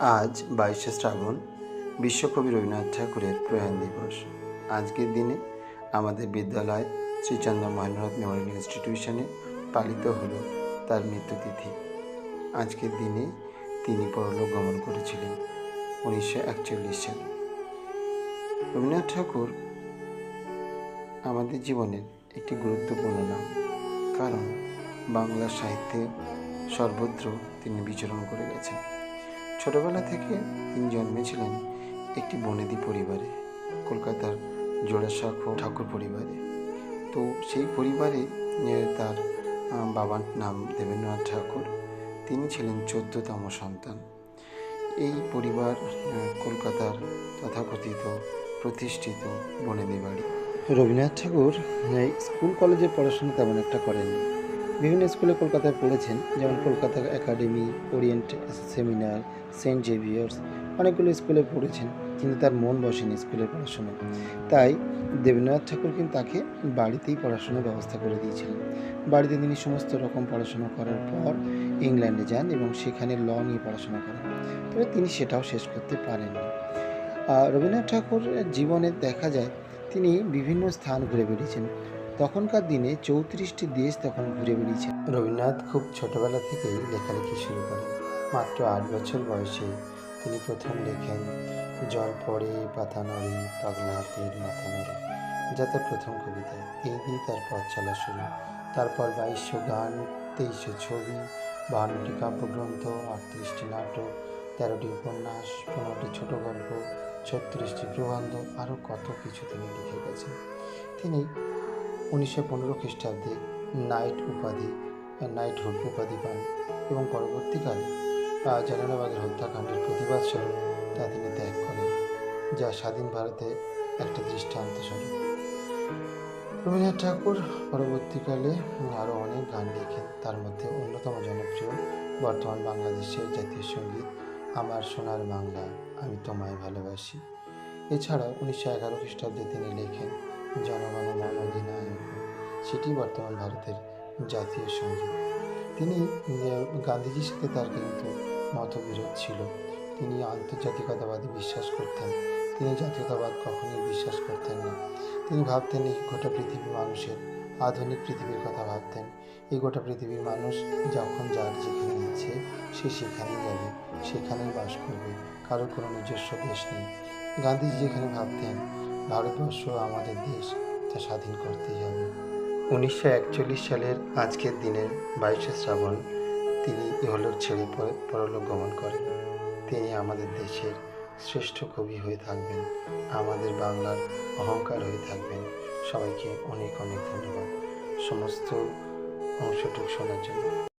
আজ বাইশে শ্রাবণ বিশ্বকবি রবীন্দ্রনাথ ঠাকুরের প্রয়াণ দিবস। আজকের দিনে আমাদের বিদ্যালয় শ্রীচন্দ্র মহেন্দ্রনাথ মেমোরিয়াল ইনস্টিটিউশনে পালিত হলো তার মৃত্যুতিথি। আজকের দিনে তিনি পরলোক গমন করেছিলেন উনিশশো একচল্লিশ সালে। রবীন্দ্রনাথ ঠাকুর আমাদের জীবনের একটি গুরুত্বপূর্ণ নাম, কারণ বাংলা সাহিত্যে সর্বত্র তিনি বিচরণ করে গেছেন। ছোটবেলা থেকে তিনি জন্মেছিলেন একটি বনেদি পরিবারে, কলকাতার জোড়াসাঁকো ঠাকুর পরিবারে। তো সেই পরিবারে তার বাবার নাম দেবেন্দ্রনাথ ঠাকুর, তিনি ছিলেন চোদ্দতম সন্তান। এই পরিবার কলকাতার তথাকথিত প্রতিষ্ঠিত বনেদি বাড়ি। রবীন্দ্রনাথ ঠাকুর স্কুল কলেজে পড়াশোনা তেমন একটা করেননি। বিভিন্ন স্কুলে কলকাতায় পড়েছেন, যেমন Kolkata academy, Oriental Seminary, Saint Xavier's, অনেকগুলো স্কুলে পড়েছেন, কিন্তু তার মন বসেনি স্কুলের পড়াশোনা। তাই দেবেন্দ্রনাথ ঠাকুর কিন্তু তাকে বাড়িতেই পড়াশোনার ব্যবস্থা করে দিয়েছিলেন। বাড়িতে তিনি সমস্ত রকম পড়াশোনা করার পর ইংল্যান্ডে যান এবং সেখানে ল নিয়ে পড়াশোনা করেন। তবে তিনি সেটাও শেষ করতে পারেননি। রবীন্দ্রনাথ ঠাকুরের জীবনে দেখা যায়, তিনি বিভিন্ন স্থান ঘুরে বেরিয়েছেন তখনকার দিনে চৌত্রিশটি দেশ তখন ঘুরে বেরিয়েছেন রবীন্দ্রনাথ খুব ছোটবেলা থেকেই লেখালেখি শুরু করেন। মাত্র আট বছর বয়সে তিনি প্রথম লেখেন, জল পড়ে পাতা নড়ে, পাগলা হাতের মাথা নড়ে যা তার প্রথম কবিতা এই দিয়ে তার পথ চলা শুরু। তারপর বাইশশো গান, তেইশশো ছবি, বাহান্নটি কাব্যগ্রন্থ, আটত্রিশটি নাটক, তেরোটি উপন্যাস, পনেরোটি ছোট গল্প, ছত্রিশটি প্রবন্ধ, আরও কত কিছু তিনি লিখে গেছেন। তিনি উনিশশো পনেরো খ্রিস্টাব্দে নাইট উপাধি নাইট নাইটহুড উপাধি পান এবং পরবর্তীকালে আহ, জালালাবাগের হত্যাকাণ্ডের প্রতিবাদ স্বরূপ তা তিনি ত্যাগ করেন যা স্বাধীন ভারতে একটা দৃষ্টান্ত স্বরূপ। রবীন্দ্রনাথ ঠাকুর পরবর্তীকালে আরও অনেক গান লেখেন তার মধ্যে অন্যতম জনপ্রিয় বর্তমান বাংলাদেশের জাতীয় সংগীত আমার সোনার বাংলা আমি তোমায় ভালোবাসি। এছাড়া উনিশশো এগারো খ্রিস্টাব্দে তিনি লেখেন জনগণ অধিনায়ক সেটি বর্তমান ভারতের জাতীয় সংগীত। তিনি গান্ধীজির সাথে তার কিন্তু মতবিরোধ ছিল। তিনি আন্তর্জাতিকতাবাদী বিশ্বাস করতেন। তিনি জাতীয়তাবাদ কখনোই বিশ্বাস করতেন না। তিনি ভাবতেন এই গোটা পৃথিবীর মানুষের আধুনিক পৃথিবীর কথা ভাবতেন। এই গোটা পৃথিবীর মানুষ যখন যার যেখানে ইচ্ছে, সে সেখানেই যাবে, সেখানেই বাস করবে। কারোর কোনো নিজস্ব দেশ নেই। গান্ধীজি যেখানে ভাবতেন ভারতবর্ষ আমাদের দেশ তা স্বাধীন করতেই হবে উনিশশো একচল্লিশ সালের আজকের দিনের বাইশে শ্রাবণ তিনি ইহলোক ছেড়ে পরে, পরলোক গমন করেন। তিনি আমাদের দেশের শ্রেষ্ঠ কবি হয়ে থাকবেন, আমাদের বাংলার অহংকার হয়ে থাকবেন। সবাইকে অনেক অনেক ধন্যবাদ। সমস্ত অংশটুক শোনার জন্য।